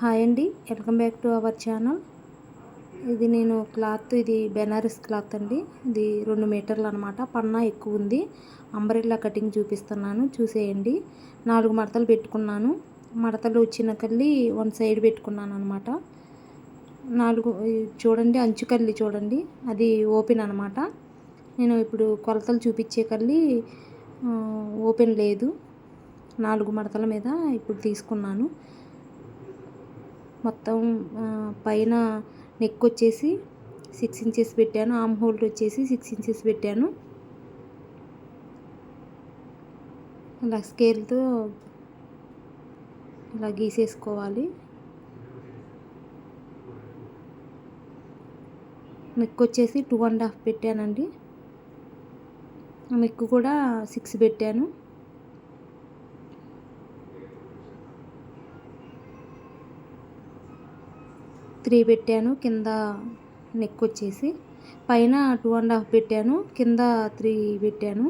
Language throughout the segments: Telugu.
హాయ్ అండి. Welcome back to our channel. ఇది నేను క్లాత్ ఇది బెనారస్ క్లాత్ అండి. ఇది రెండు మీటర్లు అనమాట పన్నా ఎక్కువ ఉంది. అంబ్రెల్లా కటింగ్ చూపిస్తున్నాను. చూసేయండి. నాలుగు మడతలు పెట్టుకున్నాను. మడతలు వచ్చిన కల్లి వన్ సైడ్ పెట్టుకున్నాను అనమాట నాలుగు చూడండి అంచు కల్లి చూడండి. అది ఓపెన్ అనమాట నేను ఇప్పుడు కొలతలు చూపించే కల్లి ఓపెన్ లేదు. నాలుగు మడతల మీద ఇప్పుడు తీసుకున్నాను. మొత్తం పైన నెక్ వచ్చేసి సిక్స్ ఇంచెస్ పెట్టాను. ఆమ్ హోల్డ్ వచ్చేసి సిక్స్ ఇంచెస్ పెట్టాను. ఇలా స్కేల్తో ఇలా గీసేసుకోవాలి. నెక్ వచ్చేసి టూ అండ్ హాఫ్ పెట్టానండి. నెక్ కూడా సిక్స్ పెట్టాను. త్రీ పెట్టాను కింద నెక్ వచ్చేసి. పైన టూ అండ్ హాఫ్ పెట్టాను కింద త్రీ పెట్టాను.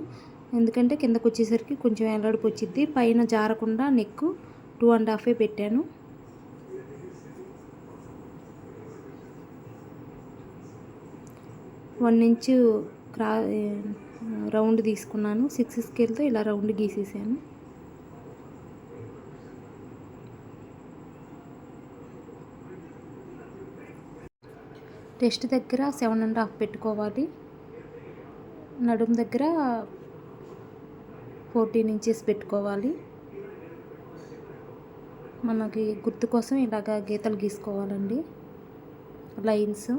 ఎందుకంటే కిందకు వచ్చేసరికి కొంచెం ఎల్లడిపు వచ్చింది పైన జారకుండా నెక్ టూ అండ్ హాఫే పెట్టాను. వన్ ఇంచ్ క్రా రౌండ్ తీసుకున్నాను. సిక్స్ స్కేల్తో ఇలా రౌండ్ గీసేసాను. టెస్ట్ దగ్గర సెవెన్ అండ్ హాఫ్ పెట్టుకోవాలి. నడుము దగ్గర ఫోర్టీన్ ఇంచెస్ పెట్టుకోవాలి. మనకి గుర్తు కోసం ఇలాగ గీతలు గీసుకోవాలండి. లైన్స్.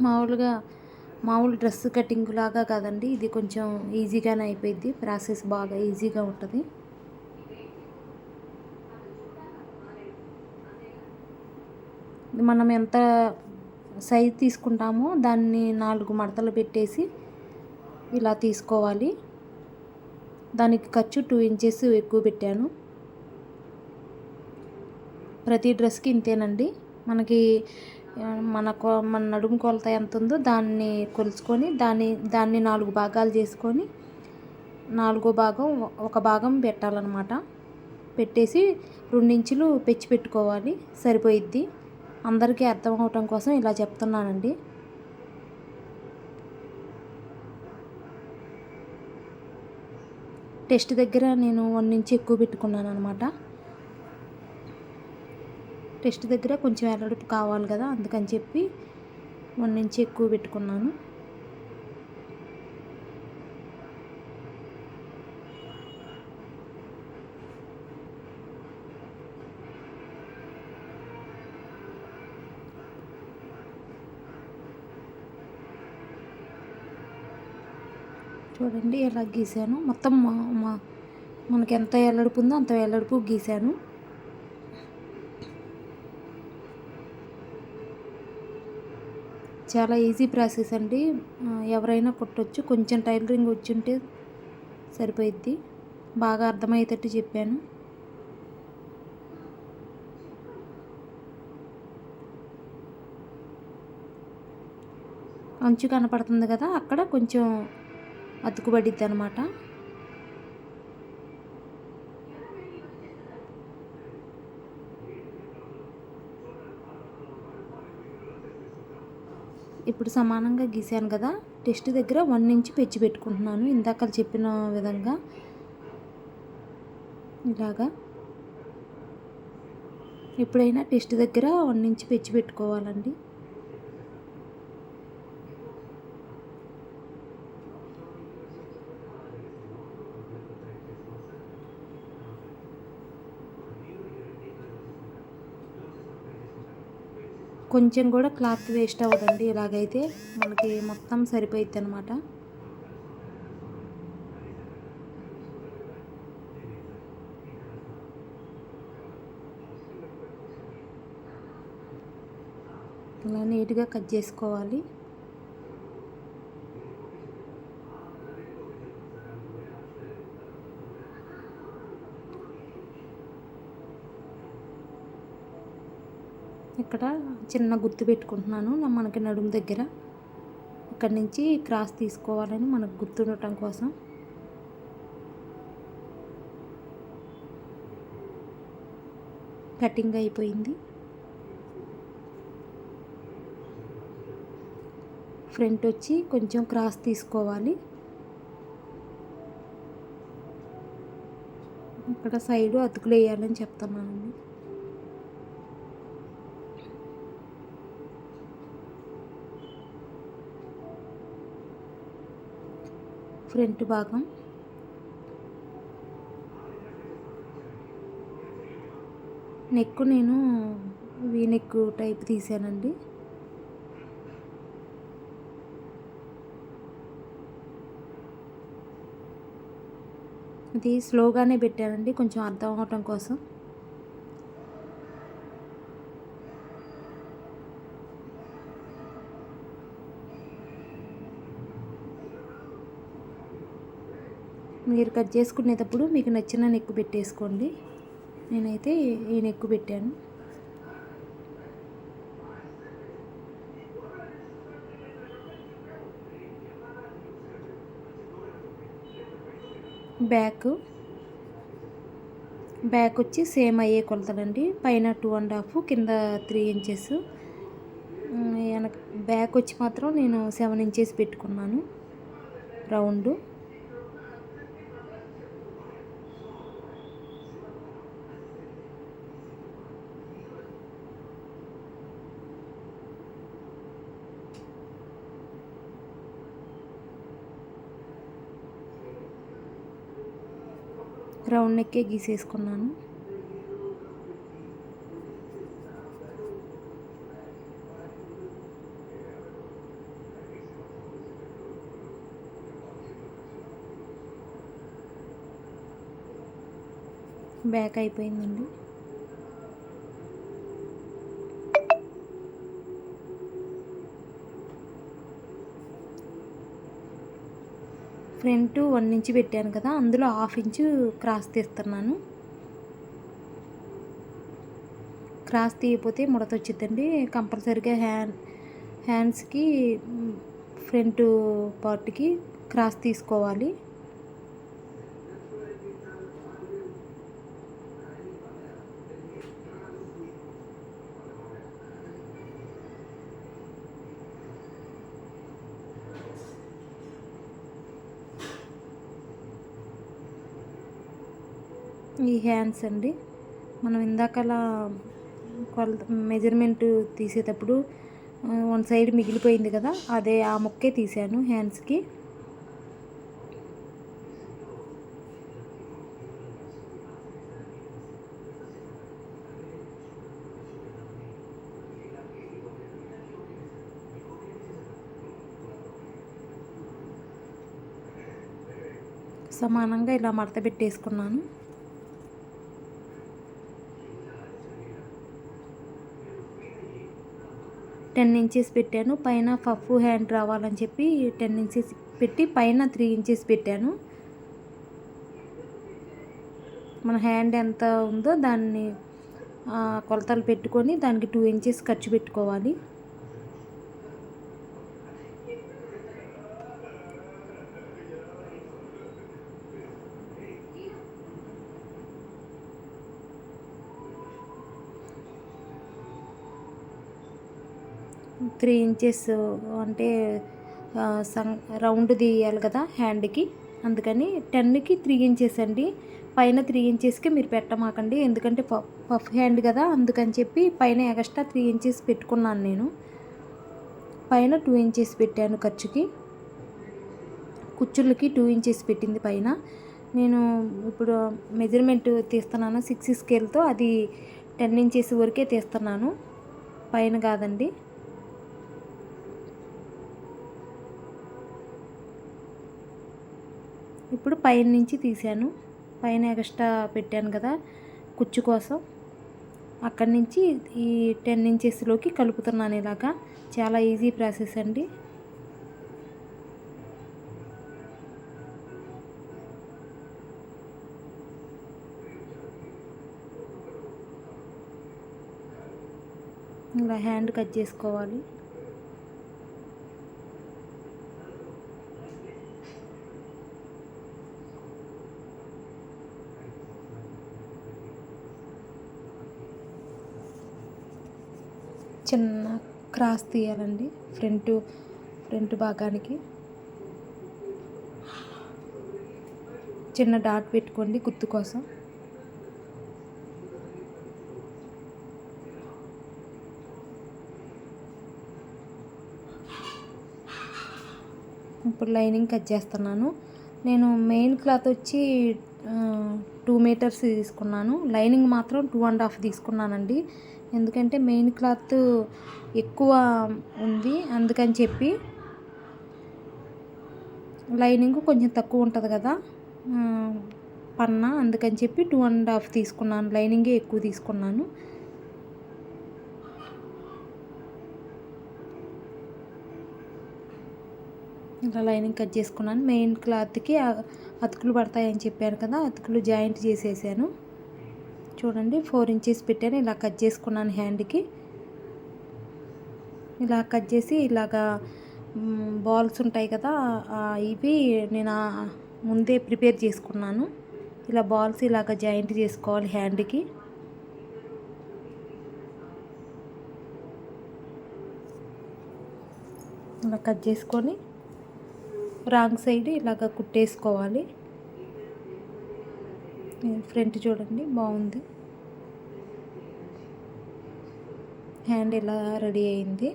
మామూలుగా మామూలు డ్రెస్ కటింగ్ లాగా కాదండి. ఇది కొంచెం ఈజీగానే అయిపోయింది ప్రాసెస్ బాగా ఈజీగా ఉంటుంది. మనం ఎంత సైజ్ తీసుకుంటామో దాన్ని నాలుగు మడతలు పెట్టేసి ఇలా తీసుకోవాలి. దానికి ఖర్చు టూ ఇంచెస్ ఎక్కువ పెట్టాను. ప్రతి డ్రెస్కి ఇంతేనండి. మనకి మన మన నడుము కొలత ఎంత ఉందో దాన్ని కొలుచుకొని దాన్ని దాన్ని నాలుగు భాగాలు చేసుకొని నాలుగో భాగం ఒక భాగం పెట్టాలన్నమాట. పెట్టేసి రెండించులు పెచ్చి పెట్టుకోవాలి. సరిపోయిద్ది. అందరికీ అర్థం అవటం కోసం ఇలా చెప్తున్నానండి. టెస్ట్ దగ్గర నేను వన్ నుంచి ఎక్కువ పెట్టుకున్నాను అనమాట టెస్ట్ దగ్గర కొంచెం ఎరడుపు కావాలి కదా అందుకని చెప్పి వన్ నుంచి ఎక్కువ పెట్టుకున్నాను. చూడండి ఎలా గీసాను మొత్తం మా మనకి ఎంత ఎల్లడుపు ఉందో అంత ఎల్లడుపు గీసాను చాలా ఈజీ ప్రాసెస్ అండి. ఎవరైనా కుట్టొచ్చు. కొంచెం టైలరింగ్ వచ్చి ఉంటే సరిపోయిద్ది. బాగా అర్థమయ్యేటట్టు చెప్పాను. అంచు కనపడుతుంది కదా అక్కడ కొంచెం అతుకుబడిద్ది అనమాట ఇప్పుడు సమానంగా గీసాను కదా టెస్ట్ దగ్గర వన్ ఇంచ్ పెంచి పెట్టుకుంటున్నాను. ఇందాక చెప్పిన విధంగా ఇలాగా. ఎప్పుడైనా టెస్ట్ దగ్గర వన్ ఇంచ్ పెంచి పెట్టుకోవాలండి. కొంచెం కూడా క్లాత్ వేస్ట్ అవ్వదండి. ఇలాగైతే మనకి మొత్తం సరిపోయిద్ది అనమాట ఇలా నీట్గా కట్ చేసుకోవాలి. ఇక్కడ చిన్న గుర్తు పెట్టుకుంటున్నాను. మనకి నడుము దగ్గర ఇక్కడ నుంచి క్రాస్ తీసుకోవాలని మనకు గుర్తుండటం కోసం. కటింగ్ అయిపోయింది. ఫ్రంట్ వచ్చి కొంచెం క్రాస్ తీసుకోవాలి. ఇక్కడ సైడు అతుకులు వేయాలని చెప్తున్నాను ఫ్రంట్ భాగం. నెక్ నేను వీ నెక్ టైప్ తీసానండి ఇది స్లోగానే పెట్టానండి కొంచెం అర్థం అవటం కోసం. మీరు కట్ చేసుకునేటప్పుడు మీకు నచ్చిన నెక్కు పెట్టేసుకోండి. నేనైతే ఈ నెక్కు పెట్టాను. బ్యాక్ బ్యాక్ వచ్చి సేమ్ అయ్యే కొలతలండి. పైన టూ అండ్ హాఫ్ కింద త్రీ ఇంచెస్. వెనక బ్యాక్ వచ్చి మాత్రం నేను సెవెన్ ఇంచెస్ పెట్టుకున్నాను. రౌండ్. రౌండ్ నెక్కే గీసేసుకున్నాను. బ్యాక్ అయిపోయిందండి. ఫ్రంట్ వన్ ఇంచ్ పెట్టాను కదా అందులో హాఫ్ ఇంచు క్రాస్ తీస్తున్నాను. క్రాస్ తీయకపోతే ముడత వచ్చిందండి కంపల్సరీగా హ్యాండ్ హ్యాండ్స్కి ఫ్రంట్ పార్ట్కి క్రాస్ తీసుకోవాలి ఈ హ్యాండ్స్ అండి. మనం ఇందాకలా కొలత మెజర్మెంట్ తీసేటప్పుడు వన్ సైడ్ మిగిలిపోయింది కదా అదే ఆ ముక్కే తీసాను హ్యాండ్స్కి. సమానంగా ఇలా మడత పెట్టేసుకున్నాను. టెన్ ఇంచెస్ పెట్టాను. పైన పఫ్ హ్యాండ్ రావాలని చెప్పి టెన్ ఇంచెస్ పెట్టి పైన త్రీ ఇంచెస్ పెట్టాను. మన హ్యాండ్ ఎంత ఉందో దాన్ని కొలతలు పెట్టుకొని దానికి టూ ఇంచెస్ ఖర్చు పెట్టుకోవాలి. త్రీ ఇంచెస్ అంటే సం రౌండ్ తీయాలి కదా హ్యాండ్కి. అందుకని టెన్కి త్రీ ఇంచెస్ అండి. పైన త్రీ ఇంచెస్కి మీరు పెట్టమాకండి. ఎందుకంటే పఫ్ హ్యాండ్ కదా అందుకని చెప్పి పైన ఎక్స్ట్రా త్రీ ఇంచెస్ పెట్టుకున్నాను నేను. పైన టూ ఇంచెస్ పెట్టాను ఖర్చుకి. కుచ్చుళ్ళకి టూ ఇంచెస్ పెట్టింది పైన. నేను ఇప్పుడు మెజర్మెంట్ తీస్తున్నాను సిక్స్ స్కేల్తో అది టెన్ ఇంచెస్ వరకే తీస్తున్నాను. పైన కాదండి. ఇప్పుడు పైన నుంచి తీసాను పైన ఎక్స్ట్రా పెట్టాను కదా కుచ్చు కోసం. అక్కడి నుంచి ఈ టెన్ ఇంచెస్లోకి కలుపుతున్నాను ఇలాగా. చాలా ఈజీ ప్రాసెస్ అండి. ఇలా హ్యాండ్ కట్ చేసుకోవాలి. చిన్న క్రాస్ తీయాలండి ఫ్రంట్ ఫ్రంట్ భాగానికి. చిన్న డాట్ పెట్టుకోండి గుర్తు కోసం. ఇప్పుడు లైనింగ్ కట్ చేస్తున్నాను. నేను మెయిన్ క్లాత్ వచ్చి టూ మీటర్స్ తీసుకున్నాను. లైనింగ్ మాత్రం టూ అండ్ హాఫ్ తీసుకున్నానండి. ఎందుకంటే మెయిన్ క్లాత్ ఎక్కువ ఉంది అందుకని చెప్పి లైనింగ్ కొంచెం తక్కువ ఉంటుంది కదా పన్నా అందుకని చెప్పి టూ అండ్ హాఫ్ తీసుకున్నాను లైనింగే ఎక్కువ తీసుకున్నాను. ఇలా లైనింగ్ కట్ చేసుకున్నాను. మెయిన్ క్లాత్కి అతుకులు పడతాయని చెప్పాను కదా అతుకులు జాయింట్ చేసేసాను. చూడండి. ఫోర్ ఇంచెస్ పెట్టాను. ఇలా కట్ చేసుకున్నాను హ్యాండ్కి. ఇలా కట్ చేసి ఇలాగా బాల్స్ ఉంటాయి కదా ఇవి నేను ముందే ప్రిపేర్ చేసుకున్నాను. ఇలా బాల్స్ ఇలాగ జాయింట్ చేసుకోవాలి హ్యాండ్కి. ఇలా కట్ చేసుకొని రాంగ్ సైడ్ ఇలాగ కుట్టేసుకోవాలి. ఫ్రంట్ చూడండి బాగుంది. హ్యాండ్ ఇలా రెడీ అయింది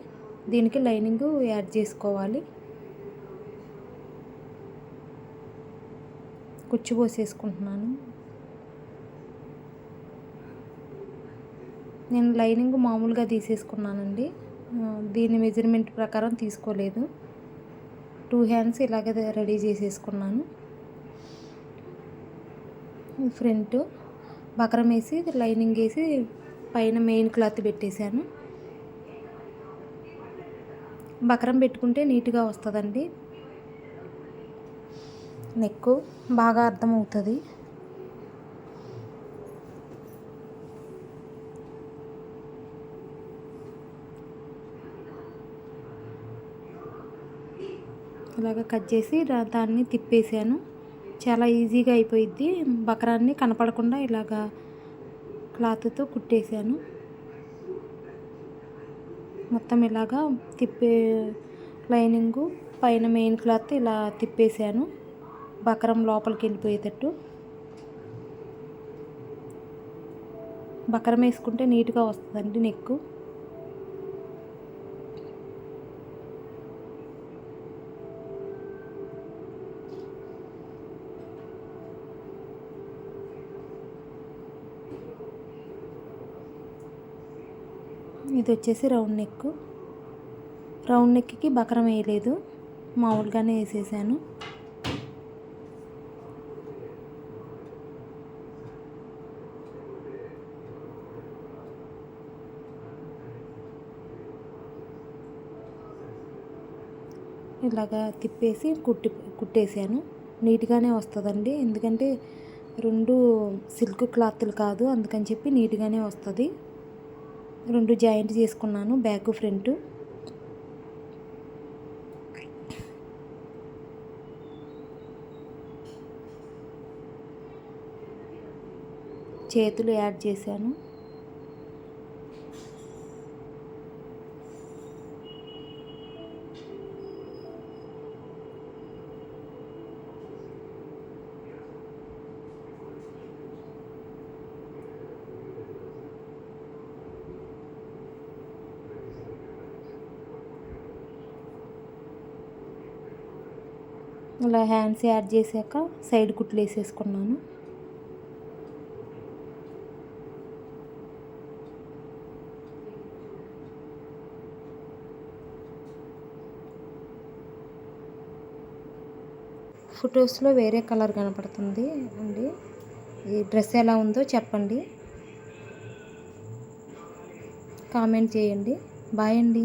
దీనికి లైనింగ్ యాడ్ చేసుకోవాలి. కుచ్చు పోసేసుకుంటున్నాను. నేను లైనింగ్ మామూలుగా తీసేసుకున్నానండి. దీని మెజర్మెంట్ ప్రకారం తీసుకోలేదు. టూ హ్యాండ్స్ ఇలాగే రెడీ చేసేసుకున్నాను. ఫ్రంట్ బకరం వేసి లైనింగ్ వేసి పైన మెయిన్ క్లాత్ పెట్టేశాను. బకరం పెట్టుకుంటే నీట్గా వస్తుందండి. నెక్ బాగా అర్థమవుతుంది. ఇలాగ కట్ చేసి దాన్ని తిప్పేసాను చాలా ఈజీగా అయిపోయిద్ది. బకరాన్ని కనపడకుండా ఇలాగా క్లాత్తో కుట్టేశాను. మొత్తం ఇలాగా తిప్పే లైనింగు పైన మెయిన్ క్లాత్ ఇలా తిప్పేసాను బకరం లోపలికి వెళ్ళిపోయేటట్టు. బకరం వేసుకుంటే నీట్గా వస్తుందండి నెక్కు. ఇది వచ్చేసి రౌండ్ నెక్. రౌండ్ నెక్కి బకరం వేయలేదు. మామూలుగానే వేసేసాను. ఇలాగా తిప్పేసి కుట్టి కుట్టేసాను. నీట్గానే వస్తుందండి. ఎందుకంటే రెండు సిల్క్ క్లాత్లు కాదు. అందుకని చెప్పి నీట్గానే వస్తుంది. రెండు జాయింట్ చేసుకున్నాను బ్యాక్ ఫ్రంట్. చేతులు యాడ్ చేశాను. ఇలా హ్యాండ్స్ యాడ్ చేశాక సైడ్ కుట్లు వేసేసుకున్నాను. ఫొటోస్లో వేరే కలర్ కనపడుతుంది అండి. ఈ డ్రెస్ ఎలా ఉందో చెప్పండి. కామెంట్ చేయండి. బాయ్ అండి.